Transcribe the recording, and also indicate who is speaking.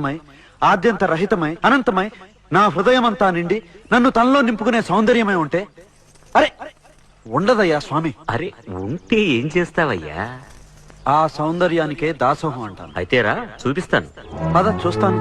Speaker 1: My Adyanta రహితమై అనంతమై నా హృదయమంతా నిండి నన్ను తనలో నింపుకునే సౌందర్యమై ఉంటే అరే ఉండదయ్యా స్వామి.
Speaker 2: అరే ఉంటే ఏం చేస్తావయ్యా?
Speaker 1: ఆ సౌందర్యానికే దాసోహం అంటాను.
Speaker 2: అయితేరా చూపిస్తాను.
Speaker 1: పద చూస్తాను.